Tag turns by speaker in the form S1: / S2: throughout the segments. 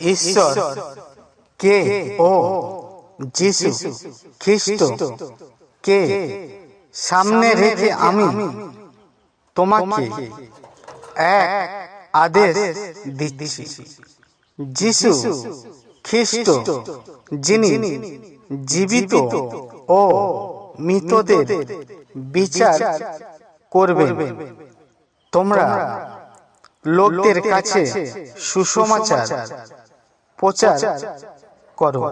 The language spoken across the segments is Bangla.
S1: ঈশ্বর কে ও যিশু খ্রিস্ট কে সামনে রেখে আমি তোমাকে এক আদেশ দিচ্ছি। যিশু খ্রিস্ট যিনি জীবিত ও মৃতদের বিচার করবেন। তোমরা লোকদের কাছে সুসমাচার প্রচার করো।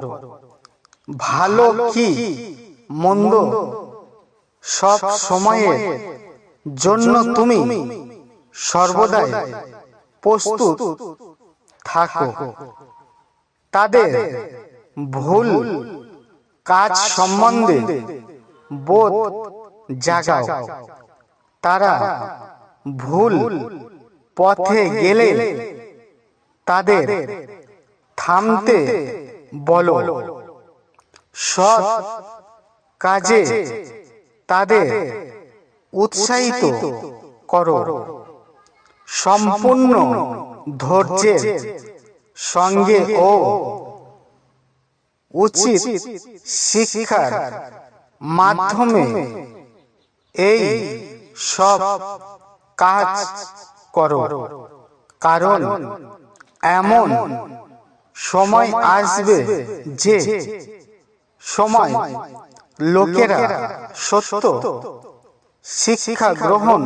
S1: ভালো কি মন্দ সব সময়ের জন্য তুমি সর্বদাই প্রস্তুত থাকো। তাদের ভুল কাজ সম্বন্ধে বোধ জাগাও। তারা ভুল পথে গেলে তাদের থামতে বলো। সৎ কাজে তাদের উৎসাহিত করো। সম্পূর্ণ ধৈর্যের সঙ্গে ও উচিত শিক্ষার মাধ্যমে এই সব কাজ করো। কারণ এমন সময় আসবে যে সময় লোকেরা সত্য শিক্ষা গ্রহণ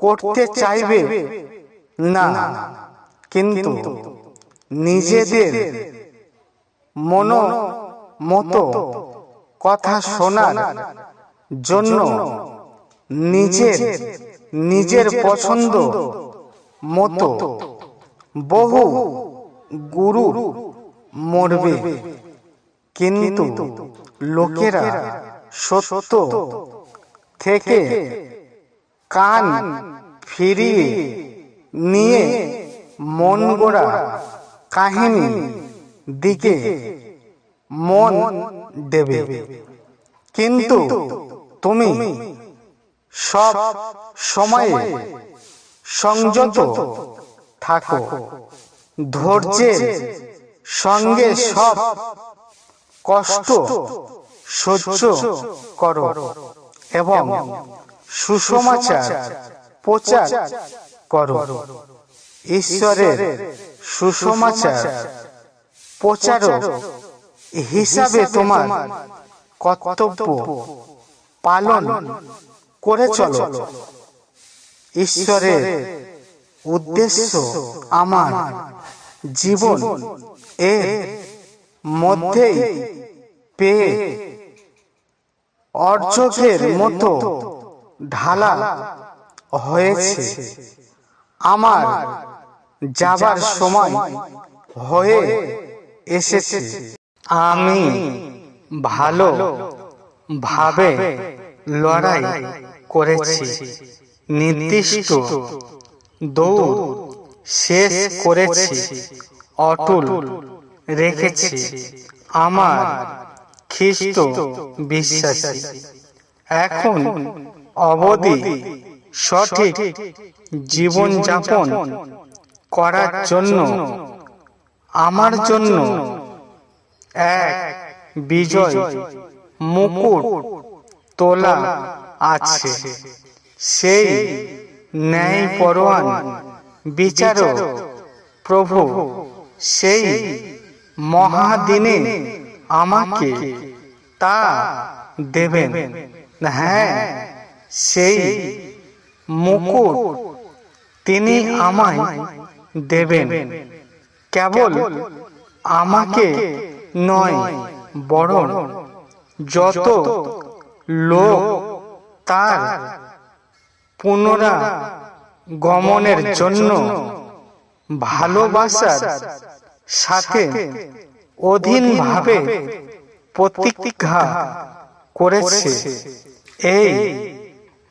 S1: করতে চাইবে না। কিন্তু নিজেদের মন মতো কথা শোনার জন্য নিজের নিজের পছন্দ মতো বহু গুরু মরবে। কিন্তু লোকেরা সত্য থেকে কান ফিরিয়ে নিয়ে মন গোড়া কাহিনী দিকে মন দেবে। কিন্তু তুমি সব সময়ে সংযত থাকো। ধৈর্যের সঙ্গে সব কষ্ট সহ্য করো এবং সুসমাচার প্রচার করো। ঈশ্বরের সুসমাচার প্রচারক হিসাবে তোমার কর্তব্য পালন করে চলো। ঈশ্বরের উদ্দেশ্য আমার। জীবন এর মধ্যেই পেয়ে অর্জকের মতো ঢালা হয়েছে। আমার যাবার সময় হয়ে এসেছে। আমি ভালো ভাবে লড়াই করেছি। নির্দিষ্ট দৌড় শেষ করেছি, অটুল রেখেছি আমার খ্রিস্ট বিশ্বাসী। এখন অবধি সঠিক জীবনযাপন করার জন্য, আমার জন্য এক বিজয় মুকুট তোলা আছে। সেই ন্যায় পরোয়ান বিচারক, প্রভু, সেই মহাদিনে আমাকে তা দেবেন। হ্যাঁ সেই মুকুট তিনি আমায় দেবেন। কেবল আমাকে নয়, বরং যত লোক তার পুনরা গমনের জন্য ভালোবাসার সাথে অধীনভাবে প্রতিজ্ঞা করেছে। এই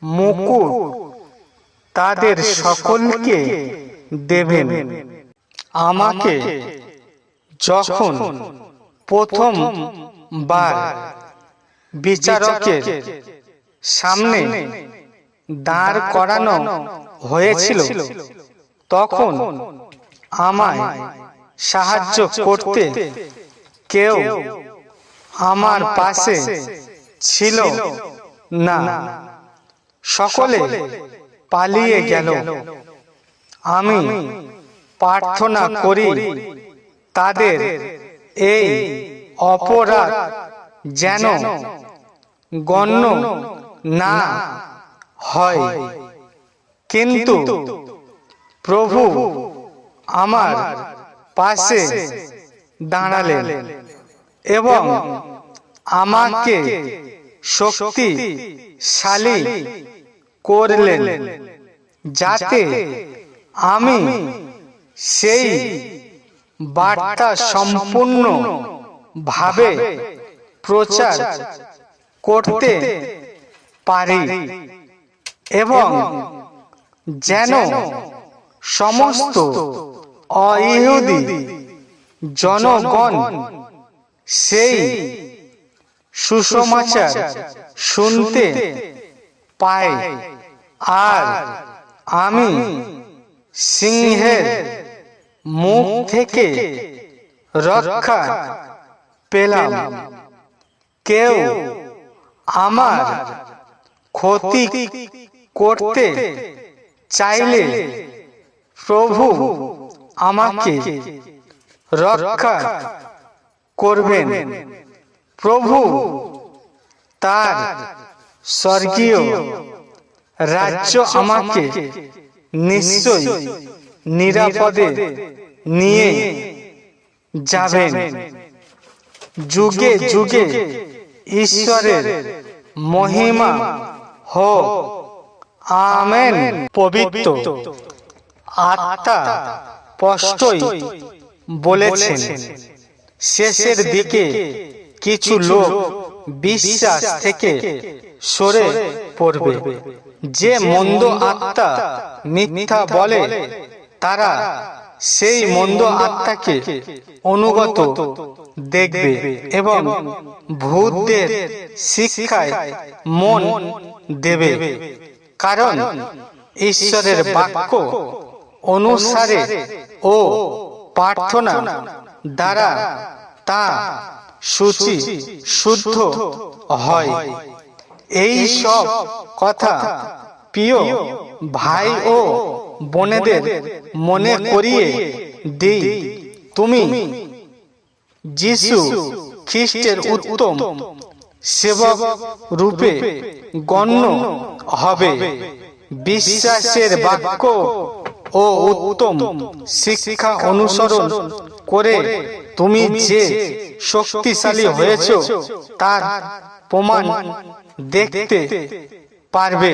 S1: মুকুট তাদের সকলকে দেবেন। আমাকে যখন প্রথম বার বিচারকের সামনে দাঁড় করানো হয়েছিল, তখন আমায় সাহায্য করতে কেউ আমার পাশে ছিল না। সকলে পালিয়ে গেল। আমি প্রার্থনা করি তাদের এই অপরাধ যেন গণ্য না হয়। কিন্তু প্রভু আমার পাশে দাঁড়ালেন এবং আমাকে শক্তিশালী করলেন যাতে আমি সেই বার্তা সম্পূর্ণ ভাবে প্রচার করতে পারি। এবং যেন সমস্ত অইহুদি জনগণ সেই সুসমাচার শুনতে পায়। আর আমি সিংহের মুখ থেকে রক্ষা পেলাম। কেউ আমার ক্ষতি করতে চাইলে প্রভু আমাকে রক্ষা করবেন। প্রভু তার স্বর্গীয় রাজ্য আমাকে নিশ্চয় নিরাপদে নিয়ে যাবেন। যুগে যুগে ঈশ্বরের মহিমা হোক। আমেন। পবিত্র। আত্মা স্পষ্টই বলেছেন। শেষের দিকে কিছু লোক বিশ্বাস থেকে সরে পড়বে। যে মন্দ আত্মা মিথ্যা বলে, তারা সেই মন্দ আত্মাকে অনুগত দেখবে এবং ভূতদের শিক্ষায় মন দেবে। কারণ ঈশ্বরের বাক্য অনুসারে ও প্রার্থনা দ্বারা তা সূচি শুদ্ধ হয়। এই সব কথা প্রিয় ভাই ও বোনেদের মনে করিয়ে দিই। তুমি যিশু খ্রিস্টের উত্তম সেবক রূপে গণ্য হবে। বিশ্বাসের বাক্য ও উত্তম শিক্ষা অনুসরণ করে তুমি যে শক্তিশালী হয়েছ, তার প্রমাণ দেখতে পারবে।